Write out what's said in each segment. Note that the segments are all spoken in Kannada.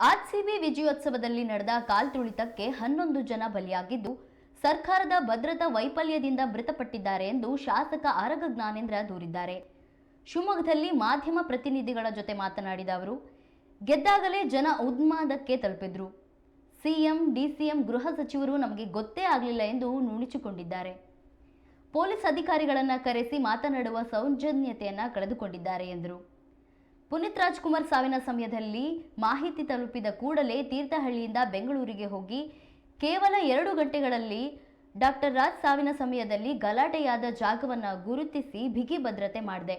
ಆರ್ಸಿಬಿ ವಿಜಯೋತ್ಸವದಲ್ಲಿ ನಡೆದ ಕಾಲ್ತುಳಿತಕ್ಕೆ ಹನ್ನೊಂದು ಜನ ಬಲಿಯಾಗಿದ್ದು, ಸರ್ಕಾರದ ಭದ್ರತಾ ವೈಫಲ್ಯದಿಂದ ಮೃತಪಟ್ಟಿದ್ದಾರೆ ಎಂದು ಶಾಸಕ ಆರಗ ಜ್ಞಾನೇಂದ್ರ ದೂರಿದ್ದಾರೆ. ಶಿವಮೊಗ್ಗದಲ್ಲಿ ಮಾಧ್ಯಮ ಪ್ರತಿನಿಧಿಗಳ ಜೊತೆ ಮಾತನಾಡಿದ ಅವರು, ಗೆದ್ದಾಗಲೇ ಜನ ಉನ್ಮಾದಕ್ಕೆ ತಲುಪಿದ್ರು. ಸಿಎಂ, ಡಿಸಿಎಂ ಗೃಹ ಸಚಿವರು ನಮಗೆ ಗೊತ್ತೇ ಆಗಲಿಲ್ಲ ಎಂದು ನುಣುಚಿಕೊಂಡಿದ್ದಾರೆ. ಪೊಲೀಸ್ ಅಧಿಕಾರಿಗಳನ್ನ ಕರೆಸಿ ಮಾತನಾಡುವ ಸೌಜನ್ಯತೆಯನ್ನ ಕಳೆದುಕೊಂಡಿದ್ದಾರೆ ಎಂದರು. ಪುನೀತ್ ರಾಜ್ಕುಮಾರ್ ಸಾವಿನ ಸಮಯದಲ್ಲಿ ಮಾಹಿತಿ ತಲುಪಿದ ಕೂಡಲೇ ತೀರ್ಥಹಳ್ಳಿಯಿಂದ ಬೆಂಗಳೂರಿಗೆ ಹೋಗಿ ಕೇವಲ ಎರಡು ಗಂಟೆಗಳಲ್ಲಿ ಡಾಕ್ಟರ್ ರಾಜ್ ಸಾವಿನ ಸಮಯದಲ್ಲಿ ಗಲಾಟೆಯಾದ ಜಾಗವನ್ನು ಗುರುತಿಸಿ ಬಿಗಿ ಭದ್ರತೆ ಮಾಡಿದೆ.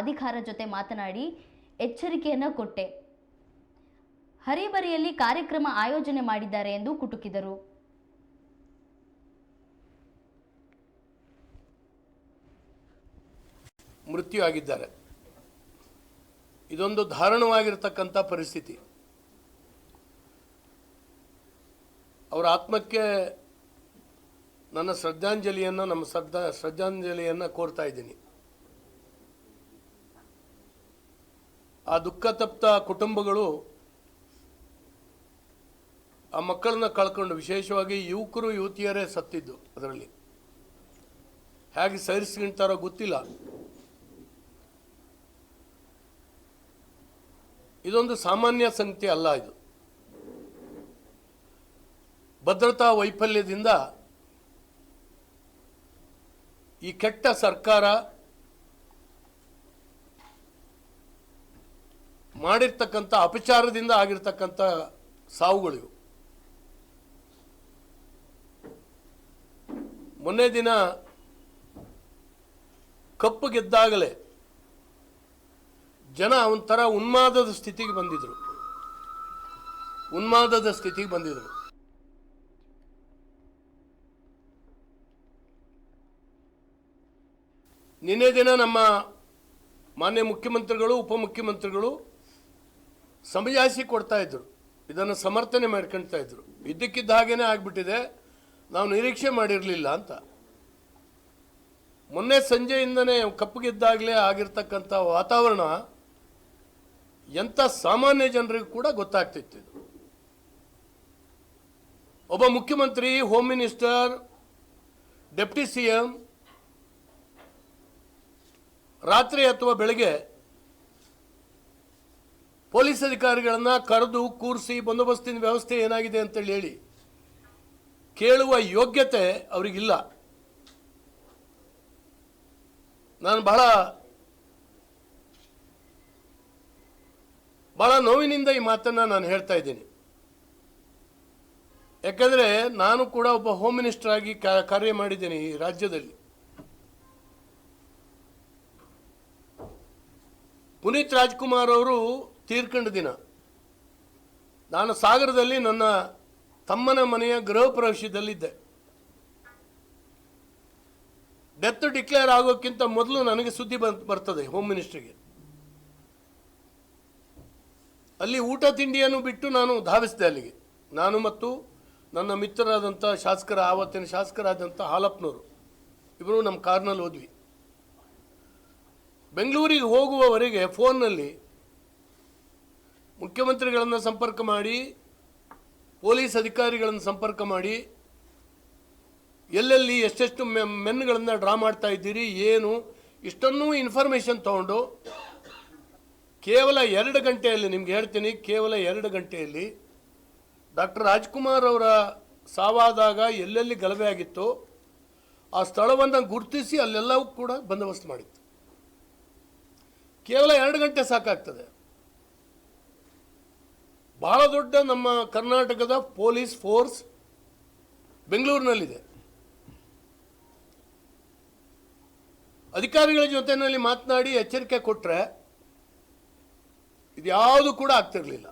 ಅಧಿಕಾರ ಜೊತೆ ಮಾತನಾಡಿ ಎಚ್ಚರಿಕೆಯನ್ನ ಕೊಟ್ಟೆ. ಹರಿಬರಿಯಲ್ಲಿ ಕಾರ್ಯಕ್ರಮ ಆಯೋಜನೆ ಮಾಡಿದ್ದಾರೆ ಎಂದು ಕುಟುಕಿದರು. ಮೃತ್ಯು ಆಗಿದ್ದಾರೆ. ಇದೊಂದು ದಾರುಣವಾಗಿರ್ತಕ್ಕಂಥ ಪರಿಸ್ಥಿತಿ. ಅವರ ಆತ್ಮಕ್ಕೆ ನನ್ನ ಶ್ರದ್ಧಾಂಜಲಿಯನ್ನು, ನಮ್ಮ ಶ್ರದ್ಧಾ, ಶ್ರದ್ಧಾಂಜಲಿಯನ್ನು ಕೋರ್ತಾ ಇದ್ದೀನಿ. ಆ ದುಃಖ ತಪ್ತ ಕುಟುಂಬಗಳು ಆ ಮಕ್ಕಳನ್ನ ಕಳ್ಕೊಂಡು, ವಿಶೇಷವಾಗಿ ಯುವಕರು, ಯುವತಿಯರೇ ಸತ್ತಿದ್ದು ಅದರಲ್ಲಿ. ಹೇಗೆ ಸಹಿಸ್ಕೊಂತಾರೋ ಗೊತ್ತಿಲ್ಲ. ಇದೊಂದು ಸಾಮಾನ್ಯ ಸಂಗತಿ ಅಲ್ಲ ಇದು. ಭದ್ರತಾ ವೈಫಲ್ಯದಿಂದ ಈ ಕೆಟ್ಟ ಸರ್ಕಾರ ಮಾಡಿರ್ತಕ್ಕಂಥ ಅಪಚಾರದಿಂದ ಆಗಿರ್ತಕ್ಕಂಥ ಸಾವುಗಳಿವು ಮೊನ್ನೆ ದಿನ ಕಪ್ಪು ಗೆದ್ದಾಗಲೇ ಜನ ಒಂಥರ ಉನ್ಮಾದದ ಸ್ಥಿತಿಗೆ ಬಂದಿದ್ರು. ಉನ್ಮಾದದ ಸ್ಥಿತಿಗೆ ಬಂದಿದ್ರು. ನಿನ್ನೆ ದಿನ ನಮ್ಮ ಮಾನ್ಯ ಮುಖ್ಯಮಂತ್ರಿಗಳು, ಉಪಮುಖ್ಯಮಂತ್ರಿಗಳು ಸಮಜಾಯಿಸಿ ಕೊಡ್ತಾ ಇದ್ರು. ಇದನ್ನು ಸಮರ್ಥನೆ ಮಾಡ್ಕೊಳ್ತಾ ಇದ್ರು. ಇದ್ದಕ್ಕಿದ್ದ ಹಾಗೇನೆ ಆಗ್ಬಿಟ್ಟಿದೆ. ನಾವು ನಿರೀಕ್ಷೆ ಮಾಡಿರಲಿಲ್ಲ ಅಂತ. ಮೊನ್ನೆ ಸಂಜೆಯಿಂದನೇ ಕಪ್ಪುಗಿದ್ದಾಗಲೇ ಆಗಿರ್ತಕ್ಕಂಥ ವಾತಾವರಣ ಎಂಥ ಸಾಮಾನ್ಯ ಜನರಿಗೂ ಕೂಡ ಗೊತ್ತಾಗ್ತಿತ್ತು ಇದು. ಒಬ್ಬ ಮುಖ್ಯಮಂತ್ರಿ home minister deputy C M ರಾತ್ರಿ ಅಥವಾ ಬೆಳಗ್ಗೆ ಪೊಲೀಸ್ ಅಧಿಕಾರಿಗಳನ್ನು ಕರೆದು ಕೂರಿಸಿ ಬಂದೋಬಸ್ತಿನ ವ್ಯವಸ್ಥೆ ಏನಾಗಿದೆ ಅಂತೇಳಿ ಹೇಳಿ, ಕೇಳುವ ಯೋಗ್ಯತೆ ಅವರಿಗಿಲ್ಲ. ನಾನು ಬಹಳ ಬಹಳ ನೋವಿನಿಂದ ಈ ಮಾತನ್ನು ನಾನು ಹೇಳ್ತಾ ಇದ್ದೀನಿ. ಯಾಕಂದರೆ ನಾನು ಕೂಡ ಒಬ್ಬ ಹೋಮ್ ಮಿನಿಸ್ಟರ್ ಆಗಿ ಕಾರ್ಯ ಮಾಡಿದ್ದೇನೆ ಈ ರಾಜ್ಯದಲ್ಲಿ. ಪುನೀತ್ ರಾಜ್ಕುಮಾರ್ ಅವರು ತೀರ್ಕೊಂಡ ದಿನ. ನಾನು ಸಾಗರದಲ್ಲಿ ನನ್ನ ತಮ್ಮನ ಮನೆಯ ಗೃಹ ಪ್ರವೇಶದಲ್ಲಿದ್ದೆ. ಡೆತ್ ಡಿಕ್ಲೇರ್ ಆಗೋಕ್ಕಿಂತ ಮೊದಲು ನನಗೆ ಸುದ್ದಿ ಬರ್ತದೆ ಹೋಮ್ ಮಿನಿಸ್ಟ್ರಿಗೆ ಅಲ್ಲಿ ಊಟ ತಿಂಡಿಯನ್ನು ಬಿಟ್ಟು ನಾನು ಧಾವಿಸಿದೆ ಅಲ್ಲಿಗೆ. ನಾನು ಮತ್ತು ನನ್ನ ಮಿತ್ರರಾದಂಥ ಶಾಸಕರ, ಆವತ್ತಿನ ಶಾಸಕರಾದಂಥ ಹಾಲಪ್ಪನವರು ಇಬ್ಬರು ನಮ್ಮ ಕಾರ್ನಲ್ಲಿ ಹೋದ್ವಿ. ಬೆಂಗಳೂರಿಗೆ ಹೋಗುವವರೆಗೆ ಫೋನ್ನಲ್ಲಿ ಮುಖ್ಯಮಂತ್ರಿಗಳನ್ನು ಸಂಪರ್ಕ ಮಾಡಿ, ಪೊಲೀಸ್ ಅಧಿಕಾರಿಗಳನ್ನು ಸಂಪರ್ಕ ಮಾಡಿ, ಎಲ್ಲೆಲ್ಲಿ ಎಷ್ಟೆಷ್ಟು ಮೆ- ಮೆನ್ಗಳನ್ನು ಡ್ರಾ ಮಾಡ್ತಾ ಇದ್ದೀರಿ, ಏನು, ಇಷ್ಟನ್ನೂ ಇನ್ಫಾರ್ಮೇಷನ್ ತಗೊಂಡು ಕೇವಲ ಎರಡು ಗಂಟೆಯಲ್ಲಿ ನಿಮ್ಗೆ ಹೇಳ್ತೀನಿ, ಕೇವಲ ಎರಡು ಗಂಟೆಯಲ್ಲಿ ಡಾಕ್ಟರ್ ರಾಜ್ಕುಮಾರ್ ಅವರ ಸಾವಾದಾಗ ಎಲ್ಲೆಲ್ಲಿ ಗಲಭೆ ಆಗಿತ್ತು ಆ ಸ್ಥಳವನ್ನು ಗುರುತಿಸಿ ಅಲ್ಲೆಲ್ಲವೂ ಕೂಡ ಬಂದೋಬಸ್ತ್ ಮಾಡಿತ್ತು. ಕೇವಲ ಎರಡು ಗಂಟೆ ಸಾಕಾಗ್ತದೆ. ಬಹಳ ದೊಡ್ಡ ನಮ್ಮ ಕರ್ನಾಟಕದ ಪೊಲೀಸ್ ಫೋರ್ಸ್ ಬೆಂಗಳೂರಿನಲ್ಲಿದೆ. ಅಧಿಕಾರಿಗಳ ಜೊತೆಯಲ್ಲಿ ಮಾತನಾಡಿ ಎಚ್ಚರಿಕೆ ಕೊಟ್ಟರೆ ಇದ್ಯಾವುದು ಕೂಡ ಆಗ್ತಿರ್ಲಿಲ್ಲ.